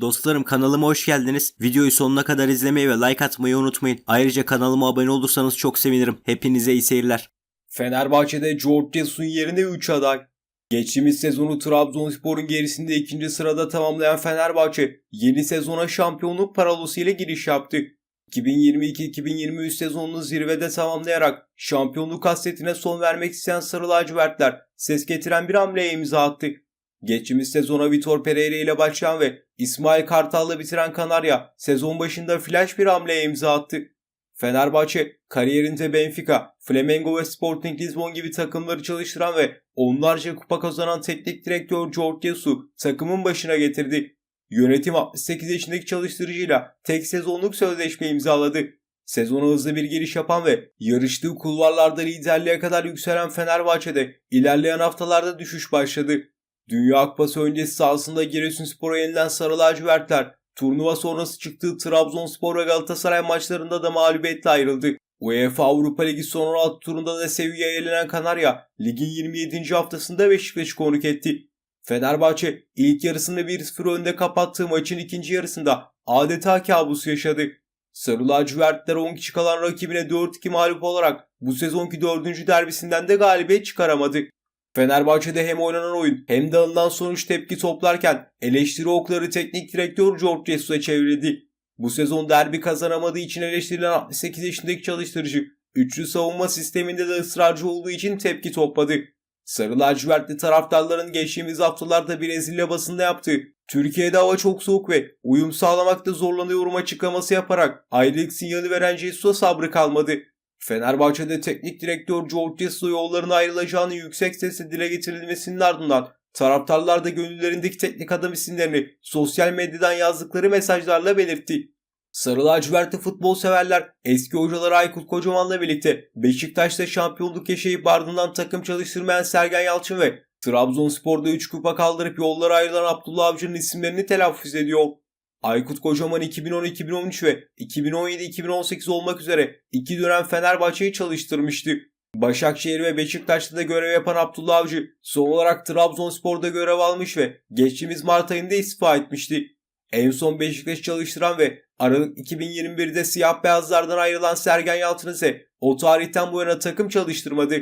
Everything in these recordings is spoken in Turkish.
Dostlarım kanalıma hoş geldiniz. Videoyu sonuna kadar izlemeyi ve like atmayı unutmayın. Ayrıca kanalıma abone olursanız çok sevinirim. Hepinize iyi seyirler. Fenerbahçe'de George Jesus'un yerine 3 aday. Geçtiğimiz sezonu Trabzonspor'un gerisinde ikinci sırada tamamlayan Fenerbahçe yeni sezona şampiyonluk paralosu ile giriş yaptı. 2022-2023 sezonunu zirvede tamamlayarak şampiyonluk hasretine son vermek isteyen Sarı Lacivertler ses getiren bir hamleye imza attı. Geçtiğimiz sezona Vitor Pereira ile başlayan ve İsmail Kartal'la bitiren Kanarya sezon başında flash bir hamleye imza attı. Fenerbahçe kariyerinde Benfica, Flamengo ve Sporting Lisbon gibi takımları çalıştıran ve onlarca kupa kazanan teknik direktör George Jesus takımın başına getirdi. Yönetim 68 yaşındaki çalıştırıcıyla tek sezonluk sözleşme imzaladı. Sezona hızlı bir giriş yapan ve yarıştığı kulvarlarda liderliğe kadar yükselen Fenerbahçe'de ilerleyen haftalarda düşüş başladı. Dünya Kupası öncesi sahasında Giresunspor'a yenilen Sarı Lacivertler turnuva sonrası çıktığı Trabzonspor ve Galatasaray maçlarında da mağlubiyetle ayrıldı. UEFA Avrupa Ligi son 16 turunda da Sevilla'ya elenen Kanarya, ligin 27. haftasında Beşiktaş'ı konuk etti. Fenerbahçe ilk yarısını 1-0 önde kapattığı maçın ikinci yarısında adeta kabus yaşadı. Sarı lacivertler 10 kişi kalan rakibine 4-2 mağlup olarak bu sezonki 4. derbisinden de galibiyet çıkaramadı. Fenerbahçe'de hem oynanan oyun hem de alınan sonuç tepki toplarken eleştiri okları teknik direktör George Jesus'a çevrildi. Bu sezon derbi kazanamadığı için eleştirilen 68 yaşındaki çalıştırıcı, üçlü savunma sisteminde de ısrarcı olduğu için tepki topladı. Sarı lacivertli taraftarların geçtiğimiz haftalarda Brezilya basında yaptığı Türkiye'de hava çok soğuk ve uyum sağlamakta zorlanıyorum açıklaması yaparak ayrılık sinyali veren Jesus'a sabrı kalmadı. Fenerbahçe'de teknik direktör George Jesus'la yolların ayrılacağını yüksek sesle dile getirilmesinin ardından taraftarlar da gönüllerindeki teknik adam isimlerini sosyal medyadan yazdıkları mesajlarla belirtti. Sarı lacivertli futbol severler eski hocaları Aykut Kocaman'la birlikte Beşiktaş'ta şampiyonluk yaşayıp ardından takım çalıştırmayan Sergen Yalçın ve Trabzonspor'da 3 kupa kaldırıp yollara ayrılan Abdullah Avcı'nın isimlerini telaffuz ediyor. Aykut Kocaman 2010-2013 ve 2017-2018 olmak üzere iki dönem Fenerbahçe'yi çalıştırmıştı. Başakşehir ve Beşiktaş'ta da görev yapan Abdullah Avcı son olarak Trabzonspor'da görev almış ve geçtiğimiz Mart ayında istifa etmişti. En son Beşiktaş çalıştıran ve Aralık 2021'de siyah beyazlardan ayrılan Sergen Yalçın ise o tarihten bu yana takım çalıştırmadı.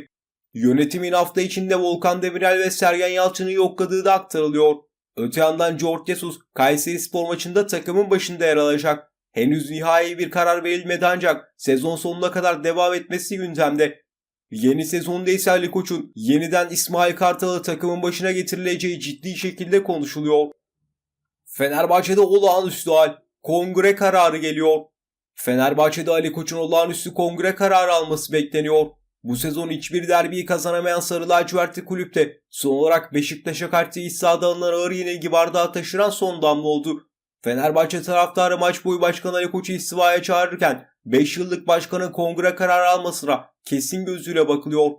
Yönetimin hafta içinde Volkan Demirel ve Sergen Yalçın'ı yokladığı da aktarılıyor. Öte yandan George Jesus Kayseri Spor maçında takımın başında yer alacak. Henüz nihai bir karar verilmedi ancak sezon sonuna kadar devam etmesi gündemde. Yeni sezonda ise Ali Koç'un yeniden İsmail Kartal'ı takımın başına getirileceği ciddi şekilde konuşuluyor. Fenerbahçe'de olağanüstü hal. Kongre kararı geliyor. Fenerbahçe'de Ali Koç'un olağanüstü kongre kararı alması bekleniyor. Bu sezon hiçbir derbiyi kazanamayan Sarı Lacivertli kulüpte son olarak Beşiktaş'a karşı iç sahada alınan ağır yenilgi bardağı taşıran son damla oldu. Fenerbahçe taraftarı maç boyu Başkan Ali Koç'u istivaya çağırırken 5 yıllık başkanın kongre kararı almasına kesin gözüyle bakılıyor.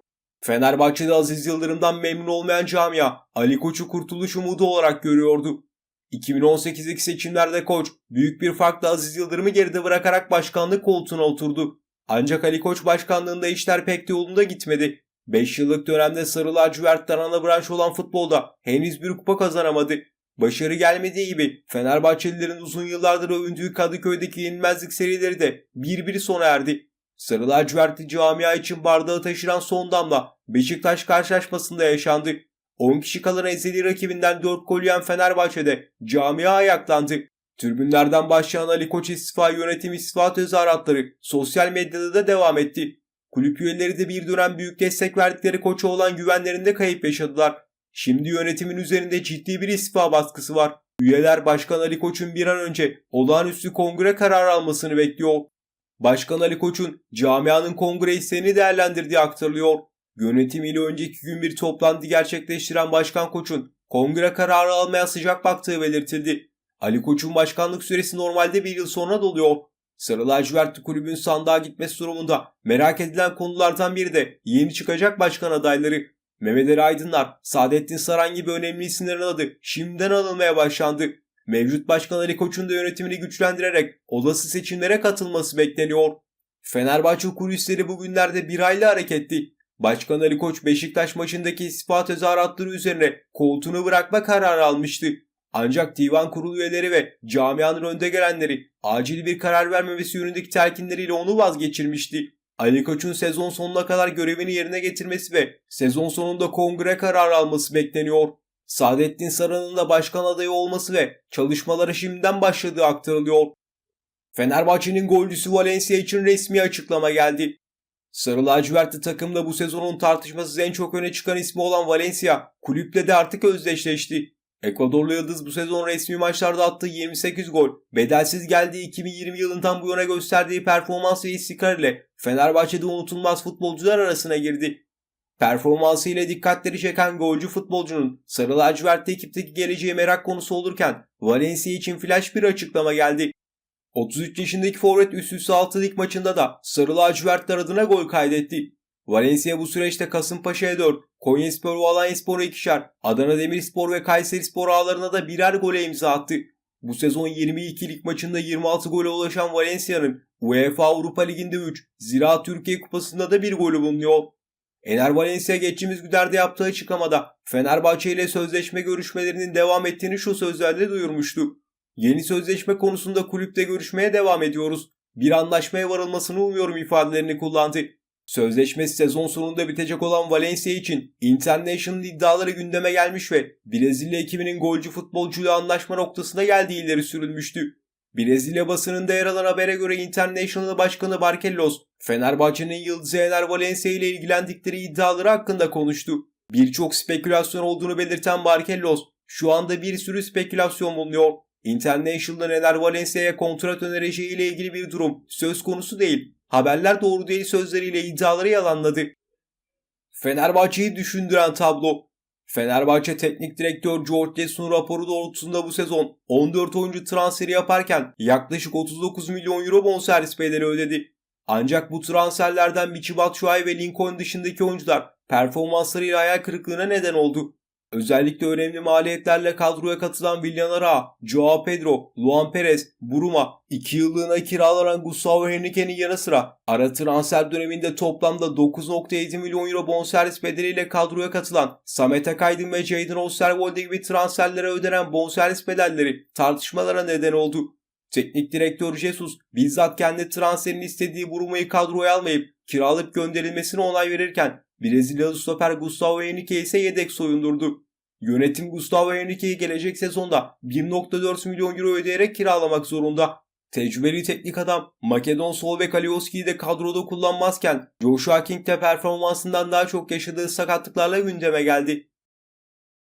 Fenerbahçe'de Aziz Yıldırım'dan memnun olmayan camia Ali Koç'u kurtuluş umudu olarak görüyordu. 2018'deki seçimlerde Koç büyük bir farkla Aziz Yıldırım'ı geride bırakarak başkanlık koltuğuna oturdu. Ancak Ali Koç başkanlığında işler pek de yolunda gitmedi. 5 yıllık dönemde Sarı Lacivert'ten ana branş olan futbolda henüz bir kupa kazanamadı. Başarı gelmediği gibi Fenerbahçelilerin uzun yıllardır övündüğü Kadıköy'deki yenilmezlik serileri de bir bir sona erdi. Sarı lacivertli camia için bardağı taşıran son damla Beşiktaş karşılaşmasında yaşandı. 10 kişi kalan ezeli rakibinden 4 gol yiyen Fenerbahçe'de camia ayaklandı. Tribünlerden başlayan Ali Koç istifa yönetim istifa tezahüratları sosyal medyada da devam etti. Kulüp üyeleri de bir dönem büyük destek verdikleri koça olan güvenlerinde kayıp yaşadılar. Şimdi yönetimin üzerinde ciddi bir istifa baskısı var. Üyeler Başkan Ali Koç'un bir an önce olağanüstü kongre kararı almasını bekliyor. Başkan Ali Koç'un camianın kongre isteğini değerlendirdiği aktarılıyor. Yönetimiyle önceki gün bir toplantı gerçekleştiren Başkan Koç'un kongre kararı almaya sıcak baktığı belirtildi. Ali Koç'un başkanlık süresi normalde bir yıl sonra doluyor. Sarı lacivertli kulübün sandığa gitmesi durumunda merak edilen konulardan biri de yeni çıkacak başkan adayları. Mehmet Ali Aydınlar, Saadettin Saran gibi önemli isimlerin adı şimdiden alınmaya başlandı. Mevcut başkan Ali Koç'un da yönetimini güçlendirerek olası seçimlere katılması bekleniyor. Fenerbahçe kulisleri bugünlerde bir hayli hareketli. Başkan Ali Koç Beşiktaş maçındaki istifa tezahüratları üzerine koltuğunu bırakma kararı almıştı. Ancak divan kurulu üyeleri ve camianın önde gelenleri acil bir karar vermemesi yönündeki telkinleriyle onu vazgeçirmişti. Ali Koç'un sezon sonuna kadar görevini yerine getirmesi ve sezon sonunda kongre kararı alması bekleniyor. Saadettin Saran'ın da başkan adayı olması ve çalışmalara şimdiden başladığı aktarılıyor. Fenerbahçe'nin golcüsü Valencia için resmi açıklama geldi. Sarı lacivertli takımda bu sezonun tartışmasız en çok öne çıkan ismi olan Valencia kulüple de artık özdeşleşti. Ekvadorlu Yıldız bu sezon resmi maçlarda attığı 28 gol, bedelsiz geldiği 2020 yılından bu yana gösterdiği performans ve istikrar ile Fenerbahçe'de unutulmaz futbolcular arasına girdi. Performansı ile dikkatleri çeken golcü futbolcunun Sarı lacivertli ekipteki geleceği merak konusu olurken Valencia için flash bir açıklama geldi. 33 yaşındaki forvet üst üste 6 lig maçında da Sarı lacivertler adına gol kaydetti. Valencia bu süreçte Kasımpaşa'ya 4, Konyaspor ve Alanyaspor'a 2'şer, Adana Demirspor ve Kayserispor ağlarına da birer gole imza attı. Bu sezon 22 lig maçında 26 gole ulaşan Valencia'nın UEFA Avrupa Ligi'nde 3, Ziraat Türkiye Kupası'nda da bir golü bulunuyor. Ener Valencia geçtiğimiz günlerde yaptığı açıklamada Fenerbahçe ile sözleşme görüşmelerinin devam ettiğini şu sözlerle duyurmuştu. Yeni sözleşme konusunda kulüpte görüşmeye devam ediyoruz. Bir anlaşmaya varılmasını umuyorum ifadelerini kullandı. Sözleşmesi sezon sonunda bitecek olan Valencia için International iddiaları gündeme gelmiş ve Brezilya ekibinin golcü futbolcuyla anlaşma noktasına geldiği ileri sürülmüştü. Brezilya basınında yer alan habere göre International Başkanı Barcelos, Fenerbahçe'nin yıldızı Ener Valencia ile ilgilendikleri iddiaları hakkında konuştu. Birçok spekülasyon olduğunu belirten Barcelos, şu anda bir sürü spekülasyon bulunuyor. International'ın Ener Valencia'ya kontrat önereceği ile ilgili bir durum söz konusu değil. Haberler doğru değil sözleriyle iddiaları yalanladı. Fenerbahçe'yi düşündüren tablo. Fenerbahçe Teknik Direktör George Jesus raporu doğrultusunda bu sezon 14 oyuncu transferi yaparken yaklaşık 39 milyon euro bonservis bedeli ödedi. Ancak bu transferlerden Michy Batshuayi ve Lincoln dışındaki oyuncular performanslarıyla hayal kırıklığına neden oldu. Özellikle önemli maliyetlerle kadroya katılan Willian Ara, Joao Pedro, Luan Perez, Buruma, 2 yıllığına kiralanan Gustavo Henrique'nin yanı sıra ara transfer döneminde toplamda 9.7 milyon euro bonservis bedeliyle kadroya katılan Samet Akaydın ve Jadon Osterwolde gibi transferlere ödenen bonservis bedelleri tartışmalara neden oldu. Teknik direktör Jesus bizzat kendi transferini istediği Buruma'yı kadroya almayıp kiralık gönderilmesine onay verirken Brezilyalı stoper Gustavo Henrique ise yedek soyundurdu. Yönetim Gustavo Henrique'yi gelecek sezonda 1.4 milyon euro ödeyerek kiralamak zorunda. Tecrübeli teknik adam Makedon sol bek Alioski'yi de kadroda kullanmazken Joshua King performansından daha çok yaşadığı sakatlıklarla gündeme geldi.